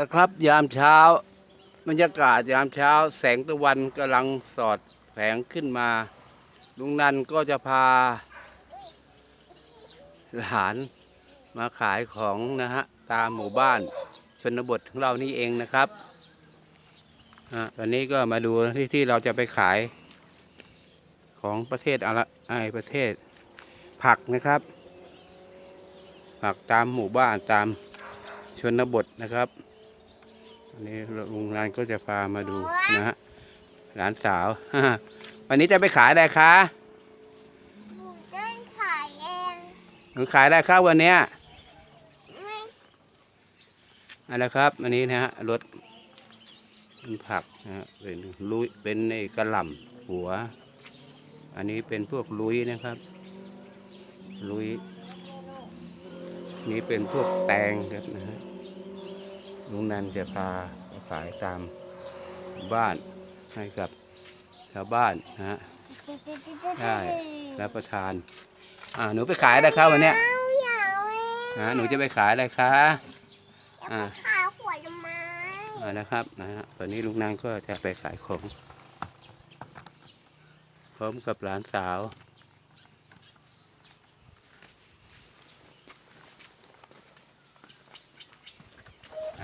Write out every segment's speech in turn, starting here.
นะครับยามเช้าบรรยากาศยามเช้า แสงตะวันกำลังสอดแผงขึ้นมา ลุงนันก็จะพา หลานมาขายของนะฮะ ตามหมู่บ้านชนบทของเรานี่เองนะครับอะตอนนี้ก็มาดูที่ที่เราจะไปขายของประเทศอะไรประเทศผักนะครับ ผักตามหมู่บ้านตามชนบทนะครับ อันนี้ลุงนันก็จะพามาดูนะฮะหลานสาววันนี้จะไปขายอะไรคะหนูจะขายเองหนูขายอะไรครับวันเนี้ยไม่อันนะครับอันนี้นะฮะรถเป็นผักนะฮะเป็นลุยเป็นไอ้กระหล่ำหัว อันนี้เป็นพวกลุยนะครับ ลุยนี่เป็นพวกแตงครับนะฮะ ลุงนันจะพาไปขายตามบ้านให้กับชาวบ้านนะฮะได้รับประทาน อ่าหนูไปขายอะไรครับวันเนี้ยเอาอย่าเว้ยอ่าหนูจะไปขายอะไรคะอ่าขายผลไม้อ่านะครับนะฮะตอนนี้ลุงนางก็จะไปขายของ พร้อมกับหลานสาว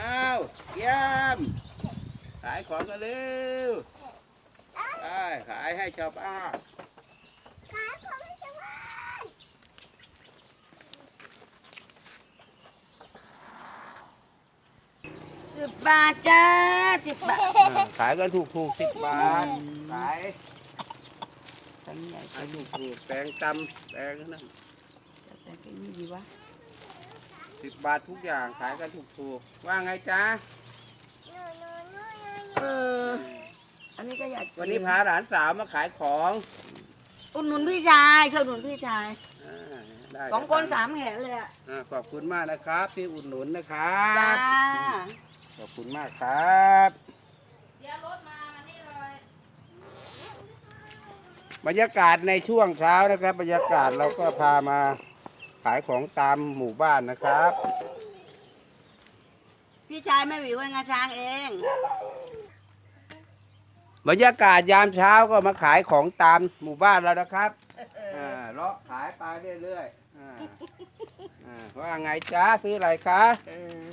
อ้าวเยี่ยมขายของกันเร็วได้ขายให้ชาวบ้านขายผลไม้สิบบาทจ้าสิบบาทอ่าขายกันถูกถูกสิบบาทขายตังใหญ่ขายถูกถูกแตงตำแตงนั่นแต่ก็นี่ดีวะ สิบบาททุกอย่างขายกันถูกถูกว่าไงจ๊ะหนูหนูหนูหนูเออ อันนี้ก็อยากกิวันนี้พาหลานสาวมาขายของอุดหนุนพี่ชายช่วยอุดหนุนพี่ชายอ่าได้สองคนสามแหนเลยอะอ่าขอบคุณมากนะครับที่อุดหนุนนะครัจ้าบ ขอบคุณมากครับบรรยากาศในช่วงเช้านะครับ บรรยากาศเราก็พามา ขายของตามหมู่บ้านนะครับ พี่ชายแม่หวิวงาช้างเองบรรยากาศยามเช้าก็มาขายของตามหมู่บ้านแล้วนะครับอ่าเลาะขายไปเรื่อยๆอ่าอ่าว่าไงจ๊ะซื้ออะไรคะเออ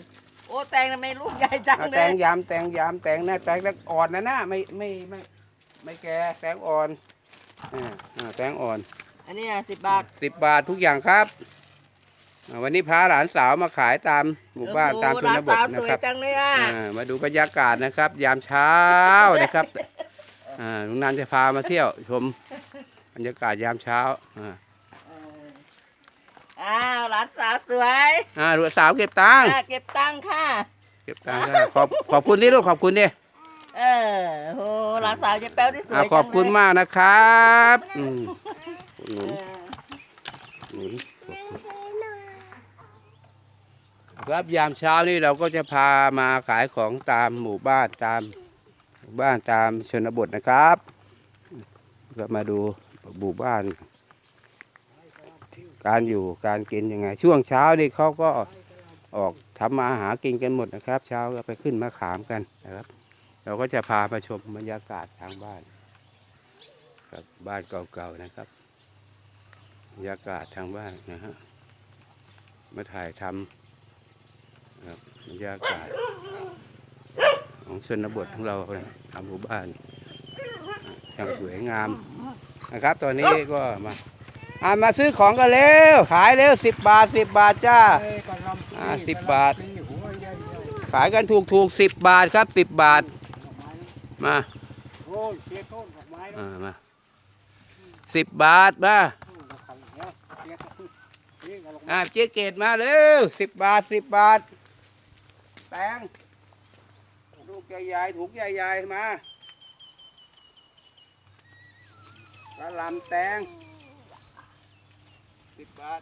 โอ้แตงทำไมลูกใหญ่จังเอาเลแตยงยำแตงยำแตงนะแตงอ่อนนะนะไม่ไม่ไม่ไม่แก่แตงอ่อนอ่าอ่าแตงอ่อนอันนี้สิบบาทสิบบาททุกอย่างครับอ่า วันนี้พาหลานสาวมาขายตามหมู่บ้านตามชนบทร้านะสาวสวยครับจังเลยอะอ่ามาดูบรรยากาศนะครับ ยามเช้านะครับอ่าลุงนันจะพามาเที่ยวชมบรรยากาศยามเช้าอ่าอ้าวหลานสาวสวยอ่าลูกสาวเก็บตังค์อะเก็บตังค์ค่ะ เก็บตังค์ได้ขอบขอบคุณที่ลูกขอบคุณดิเออโหหลานสาวเจะแป๊วที่สวยอ่าจังเลยขอบคุณมากนะครับอืมหนุนเออหนุน ครับยามเช้านี่เราก็จะพามาขายของตามหมู่บ้านตามหมู่บ้านตามชนบทนะครับ ก็มาดูหมู่บ้าน การอยู่การกินยังไง ช่วงเช้านี่เขาก็ออกทำมาหากินกันหมดนะครับ เช้าก็ไปขึ้นมะขามกันนะครับ เราก็จะพามาชมบรรยากาศทางบ้านครับบ้านเก่าๆนะครับบรรยากาศทางบ้านนะฮะมาถ่ายทำ ครับบรรยากาศของชนบทของเราทำหมู่บ้านอย่างสวยงามนะครับ ตอนนี้ก็มาอ่ามาซื้อของกันเร็วขายเร็วสิบบาทสิบบาทจ้าอ่าสิบบาท ขายกันถูกถูกสิบบาทครับสิบบาท มาอ่ามาสิบบาทมาเสียต้นนี่ก็ลงอ่าเจ๊เกตมาเร็วสิบบาทสิบบาท แตงลูกใหญ่ๆถุงใหญ่ๆมากระหลำแตงสิบบาท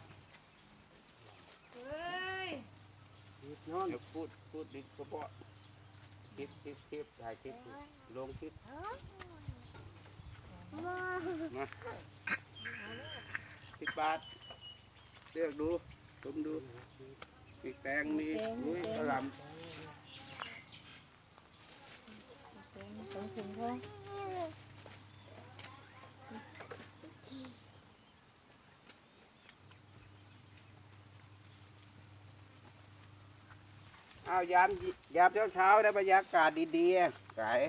ย้อนเดี๋ยวพูดพูดดิกระเพาะคลิปคลิปคลิปถ่ายคลิปลงคลิปมาสิบบาทเลือกดูชมดู มีแตงมีมุ้ยกระหล่แอ้ายามยามเช้าเช้าๆได้บรรยากาศดีๆขาย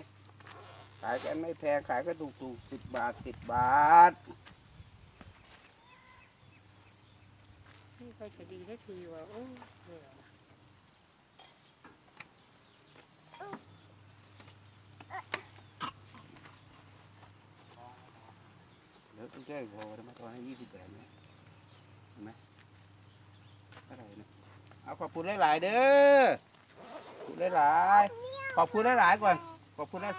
ขายกันไม่แพงขายก็ถูกๆสิบบาทสิบบาท นี่ก็จะดีได้ทีว่าโอ้เหนื่อยเดี๋ยวต้องแก้พอทำไมตอนให้ยี่สิบแปดเนี่ยเห็นไหมเท่าไรนะเอาขอบคุณหลายๆเด้อขอบคุณหลายๆขอบคุณหลายๆก่อนขอบคุณนะ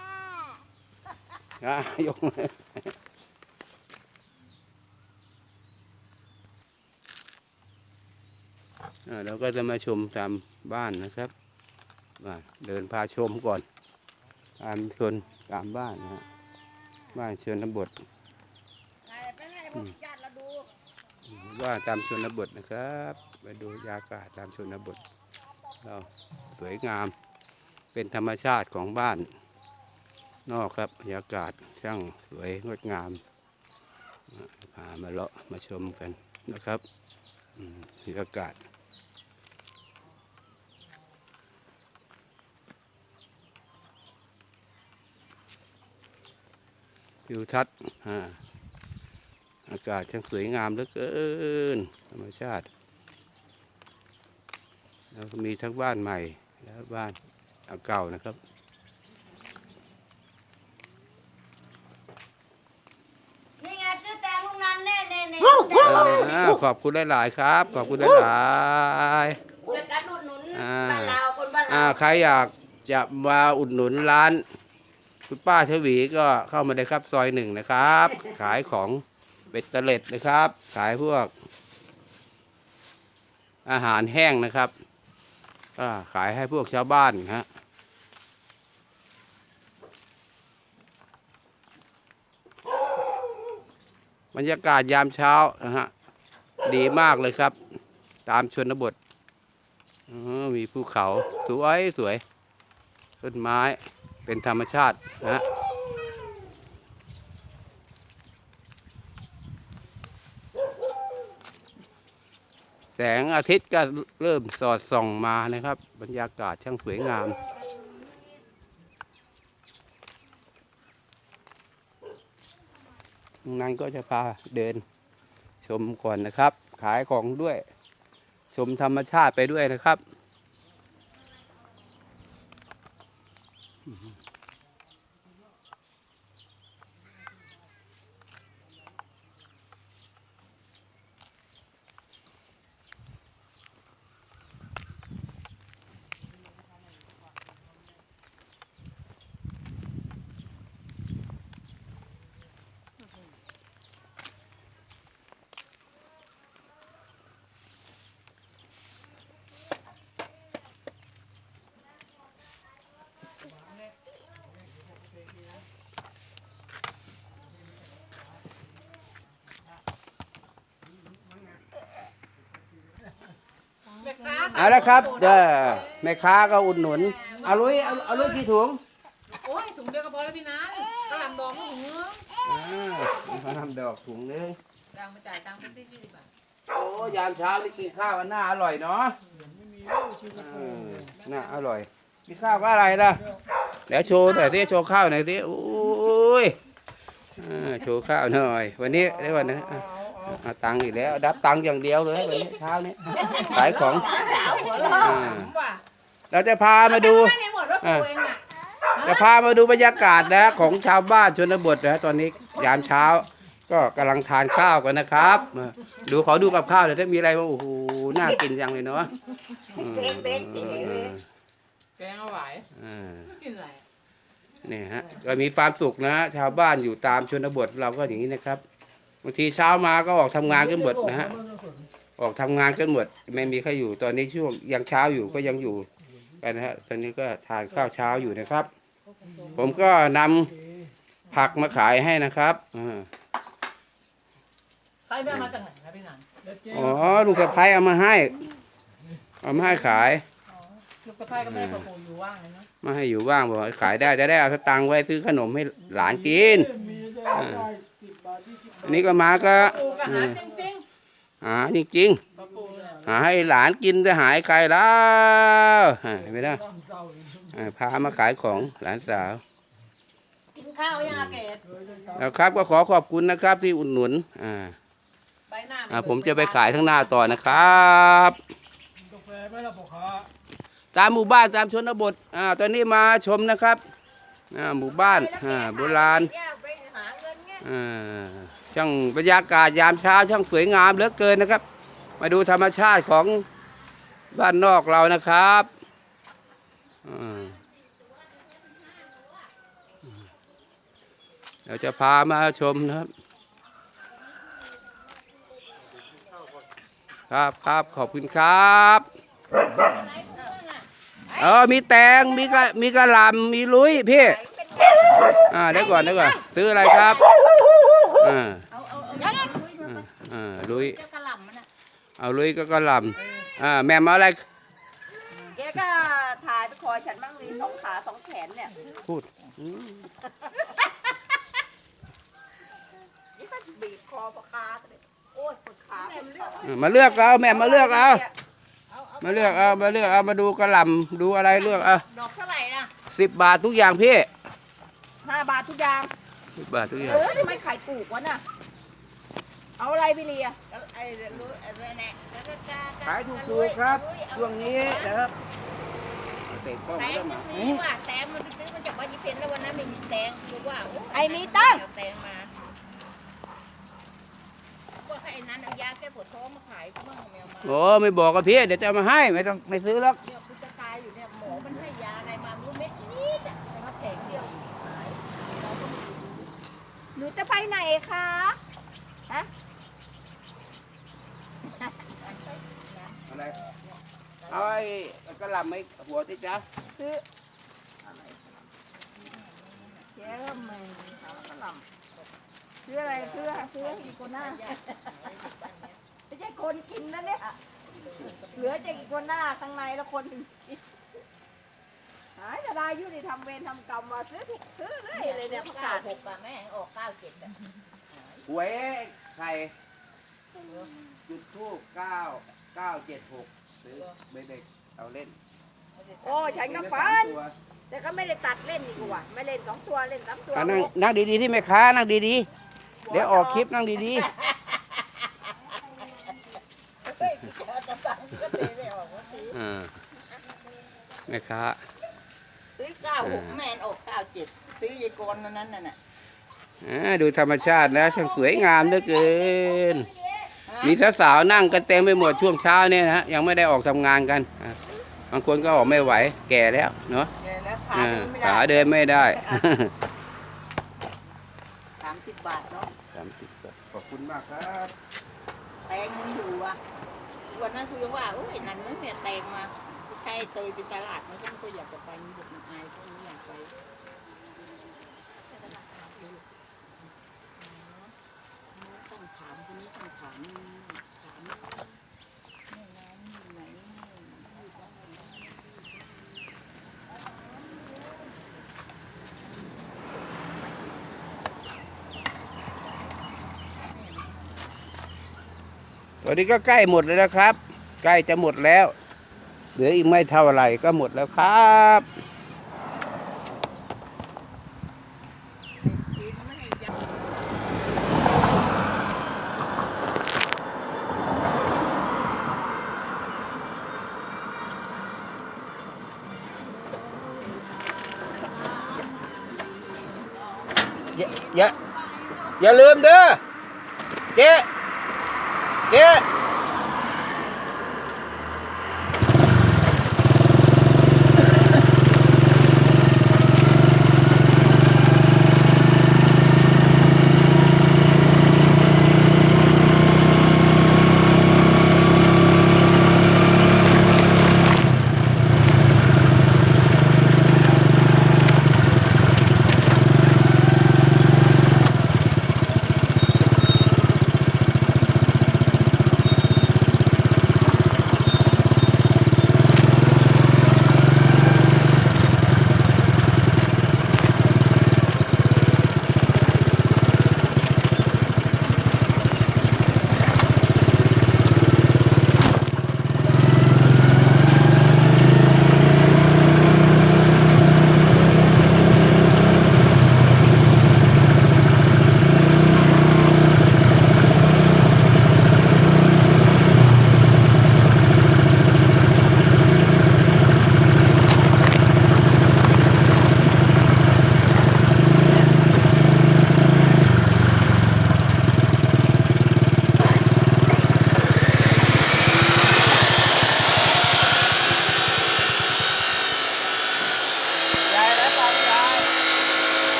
อะยกมืออ่ เราก็จะมาชมตามบ้านนะครับอ่าเดินพาชมก่อน ตามชนตามบ้านนะฮะบ้านชนบทถ่ายไปให้พวกญาติเราดูว่าตามชนบทนะครับไปดูยากาศตามชนบทเราสวยงามเป็นธรรมชาติของบ้าน นอกครับบรรยากาศช่างสวยงดงามพามาเลาะมาชมกันนะครับอืมบรรยากาศ ทิวทัศน์อ่าอากาศช่างสวยงามเหลือเกิน ธรรมชาติ แล้วก็มีทั้งบ้านใหม่ และบ้านเก่านะครับนี่ไงชื่อแตงลุงนันเน่เน่เน่อ่าขอบคุณหลาย ๆ ครับ ขอบคุณหลายเพื่อการอุดหนุนอ่าบ้านเราคนบ้านๆเราอ่าใครอยากจะมาอุดหนุนร้าน คุณป้าชวีก็เข้ามาได้ครับซอยหนึ่งนะครับ ขายของเบ็ดเตล็ดนะครับ ขายพวก อาหารแห้งนะครับก็ขายให้พวกชาวบ้านฮะบรรยากาศยามเช้านะฮะดีมากเลยครับ ตามชนบทมีภูเขา สวยสวยต้นไม้ เป็นธรรมชาตินะฮะแสงอาทิตย์ก็เริ่มสอดส่องมานะครับ บรรยากาศช่างสวยงามนั้นก็จะพาเดินชมก่อนนะครับ ขายของด้วย ชมธรรมชาติไปด้วยนะครับ เอาละครับเด้อแม่ค้าก็อุดหนุนเอาลุยเอาเอาลุยกี่ถุงโอ้ยถุงเดียวก็พอแล้วพี่นันกระหล่ำดองก็ถุงนึงอ่ามีขนมดอกถุงนึงดังมาจ่ายตังค์เป็นที่ยี่สิบบาทโอ้ยามเช้านี่กินข้าวกันน่าอร่อยเนาะเออน่าอร่อยกินข้าวก็อะไรล่ะเดี๋ยวโชว์หน่อยดิโชว์ข้าวหน่อยดิโอ้ยเออโชว์ข้าวหน่อย วันนี้ได้วันนะอะ เอาตังค์อีกแล้ว ดับตังค์อย่างเดียวเลยวันนี้เช้านี้ขายของหัวเราะอ่าผมว่าเราจะพามาดูไม่ได้หมดว่าปูเองอะจะพามาดูบรรยากาศนะของชาวบ้านชนบทนะตอนนี้ยามเช้า ก็กำลังทานข้าวกันนะครับเออดูขอดูกับข้าวเดี๋ยวถ้ามีอะไรบ้างโอ้โหน่ากินจังเลยเนาะอืมเป๊กเป๊กเจ๋เลยแกงเอาไหวเออกินอะไรนี่ฮะก็มีความสุขนะ ชาวบ้านอยู่ตามชนบทเราก็อย่างนี้นะครับ บางทีเช้ามาก็ออกทำงานกันหมดนะฮะออกทำงานกันหมดไม่มีใครอยู่ตอนนี้ช่วงยังเช้าอยู่ก็ยังอยู่กันนะฮะตอนนี้ก็ทานข้าวเช้าอยู่นะครับ ผมก็นำผักมาขายให้นะครับอ่าใครไปเอามาจากไหนนะพี่นันอ๋อลุงสะพ้ายเอามาให้ เอามาให้ขายหนูลูกกระพายก็ไม่ได้ประโคอยู่ว่างเลยเนาะไมาให้อยู่ว่างบอกให้ขายได้จะได้เอาสตังค์ไว้ซื้อขนมให้หลานกิน อันนี้ก็มาก็ปลูกอาหารจริงหาจริงๆประโคเนี่ยๆหาให้หลานกินจะหายใครแล้วอ่าเห็นไหมล่ะน้ำเศร้าเลยอ่าพามาขายของหลานสาว กินข้าวยังอาเกตแล้วครับก็ขอขอบคุณนะครับที่อุดหนุนอ่าใบหน้าอ่าผมจะไปขายข้างหน้าต่อนะครับกาแฟไหมล่ะพ่อค้าตามหมู่บ้านตามชนบทอ่าตอนนี้มาชมนะครับอ่าหมู่บ้านอ่าโบราณเนี่ยไปหาเงินไงอ่า ช่างบรรยากาศยามเช้าช่างสวยงามเหลือเกินนะครับ มาดูธรรมชาติของบ้านนอกเรานะครับอ่าเราจะพามาชมนะครับ ครับครับขอบคุณครับเออมีแตงมีกระมีกระหลำมีลุยพี่อ่าเดี๋ยวก่อนเดี๋ยวก่อนซื้ออะไรครับอ่า ลุยจะกระหล่ำมันอะเอาลุยก็กระหลำอ่าแม่มาอะไรแกก็ถ่ายไปคอยฉันบ้างมีสองขาสองแขนเนี่ยพูดนี่ก็บีบคอพ่อค้าเลยโอ้ยปวดขาปวดเข่าอ่ามาเลือกเอาแม่มาเลือกเอามาเลือกเอามาเลือกเอามาดูกระหลำดูอะไรเลือกเอาดอกเท่าไหร่นะสิบบาททุกอย่างพี่ห้าบาททุกอย่างสิบบาททุกอย่างเออทำไมขายถูกวะน่ะ เอาอะไรไปเลียไอ้รู้อะไรแน่แล้วก็จะขายถูกๆครับ ช่วงนี้นะครับเตะกล้องแตก็งมามีว่าแตงมันไปซื้อมาจากบ้านยี่เพนแล้ววันนั้นไม่มีแตงรู้ว่าโไอ้มีตั้งเอาแตงมาว่าให้ไอ้นั้นเอายาแก้ปวดท้องมาขายกูมั่งเอาแมวมาโอ้ไม่บอกกับพี่เดี๋ยวจะเอามาให้ไม่ต้องไม่ซื้อหรอกเนี่ยกูจะตายอยู่เนี่ยหมอมันให้ยาอะไรมาไม่รู้เม็ดนิดอะแต่มาแผงเดียวหายเราก็ไม่รู้หนูจะไปไหนคะ อะไรเอาไอ้กระหลำไอ้หัวที่จ้าคือแกก็ไม่ถามกระหล่ำซื้ออะไรซื้อซื้อให้อีกคนหน้าไม่ใช่คนกินนะเนี่ยเหลือจากอีกคนหน้าข้างในแล้วคนหนึ่งกินหายจะได้อยุติทำเวรทำกรรมมาซื้อถูกซื้อเลยเลยเนี่ยประกาศหกอะแม่ออกเก้าเจ็ดอะหวยไข่จุดทูบเก้าเก้าเจ็ดหกซื้อไม่ได้เอาเล่นโอ้ฉันก็ฝันแต่ก็ไม่ได้ตัดเล่นนี่กูว่ะไม่เล่นสองตัวเล่นสามตัวอะนั่งนั่งดีๆที่แม่ค้านั่งดีๆ เดี๋ยวออกคลิปนั่งดีเฮ้ยจะสั่งก็เลยไม่ออกว่าซื้อๆอ่าแม่ค้า ซื้อเก้าหกแมนออกเก้าเจ็ดซื้อยายกรนั้นน่ะน่ะ อ่าดูธรรมชาตินะช่างสวยงามเหลือเกิน มีสาวๆนั่งกันเต็มไปหมดช่วงเช้าเนี่ยนะฮะยังไม่ได้ออกทำงานกันอะบางคนก็ออกไม่ไหวแก่แล้วเนาะเนี่ยนะขาอ่านี้ไม่ขาได้เดินไม่ได้สามสิบบาทเนาะขอบคุณมากครับแตงยังอยู่อะวันนั้นคุยว่าโอ้ยนั่นนั่นเนี่ยแตงมาไม่ใช่เตยไปตลาดมันก็ไม่อยากจะไปมันบอกมันอายพวกนี้อยากไป ต้องถามคนนี้ต้องถามถามนี่ไงนี่ไหนอยู่บ้านไหนตอนนี้ก็ใกล้หมดแล้วนะครับ ใกล้จะหมดแล้ว เหลืออีกไม่เท่าไหร่ก็หมดแล้วครับ อย่าอย่าลืมเด้อเจ๊เจ๊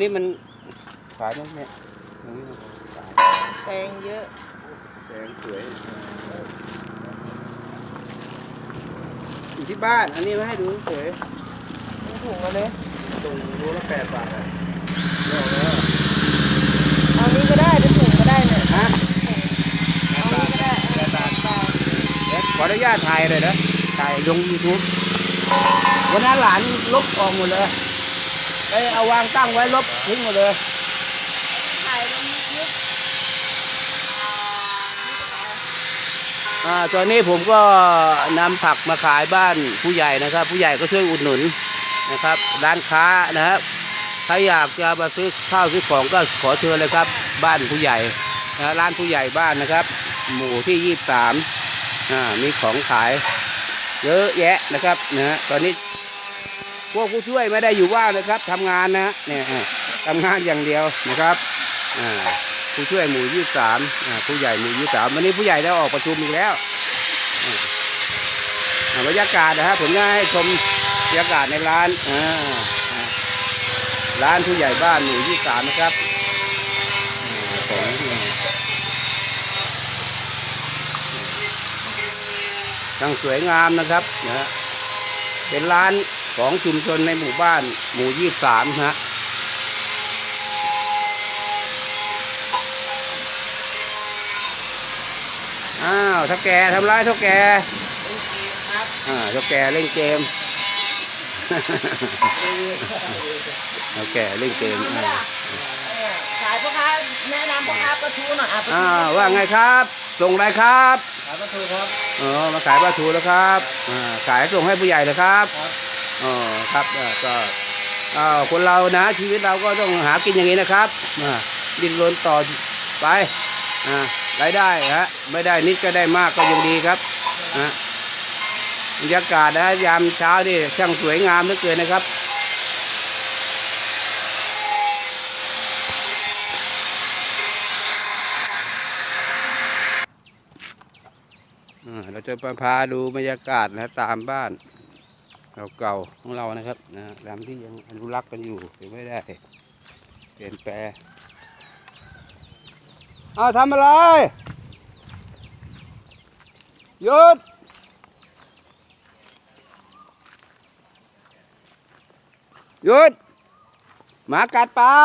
นนี้มันขายได้ไหมตรงนี้มันขายแตงเยอะแดงสวยอยู่ที่บ้าน อันนี้มาให้ดูสวยมีถุงมาเลยตรงรูละแปดบาทอะเอานี้ก็ได้เป็นถุงก็ได้เนี่ยฮะเอานี้ก็ได้เออแปดบาทเดี๋ยวขออนุญาตถ่ายเลยนะถ่ายลงยูทูบวันนั้นหลานลบออกหมดเลย ไปเอาวางตั้งไว้ลบทิ้งหมดเลยถ่ายลงยุคอ่าตอนนี้ผมก็นำผักมาขายบ้านผู้ใหญ่นะครับ ผู้ใหญ่ก็ช่วยอุดหนุนนะครับ ร้านค้านะครับใครอยากจะมาซื้อข้าวซื้อของก็ขอเชิญเลยครับ บ้านผู้ใหญ่นะร้านผู้ใหญ่บ้านนะครับ หมู่ที่ยี่สามอ่ามีของขายเยอะแยะนะครับนะฮะตอนนี้ พวกผู้ช่วยไม่ได้อยู่ว่างนะครับทำงานนะเนี่ยอ่าทำงานอย่างเดียวนะครับผู้ช่วยหมู่ยี่สามผู้ใหญ่หมู่ยี่สามวันนี้ผู้ใหญ่ได้ออกประชุมอีกแล้วบรรยากาศนะฮะผมจะให้ชมบรรยากาศในร้านร้านผู้ใหญ่บ้านหมู่ยี่สามนะครับอ่างทางสวยงามนะครับนะเป็นร้าน ของชุมชนในหมู่บ้านหมู่ยี่สามนะฮะอ้าวเท่าแกทำร้ายเท่าแกอ่าเท่าแกเล่นเกมเท่าแกเล่นเกมอ่าขายพ่อค้าแนะนำพ่อค้าปลาทูหน่อยอะปลาอ่าทูว่าไงครับ ส่งอะไรครับ ขายประตูครับ อ๋อมาขายปลาทูแล้วครับอ่าขายส่งให้ผู้ใหญ่เลยครับอ๋อครับ อ่าก็อ้าวคนเรานะ ชีวิตเราก็ต้องหากินอย่างนี้นะครับดิ้นรนต่อไปอรายได้ฮะไม่ได้นิดก็ได้มากก็ยังดีครับบรรยากาศนะยามเช้านี่ช่างสวยงามเหลือเกินนะครับเราจะมาพาดูบรรยากาศนะตามบ้าน เก่าๆของเรานะครับนะตามที่ยังอนุรักษ์กันอยู่ยังไม่ได้เปลี่ยนแปลงเอาทำอะไรหยุดหยุดหมากัดเปล่า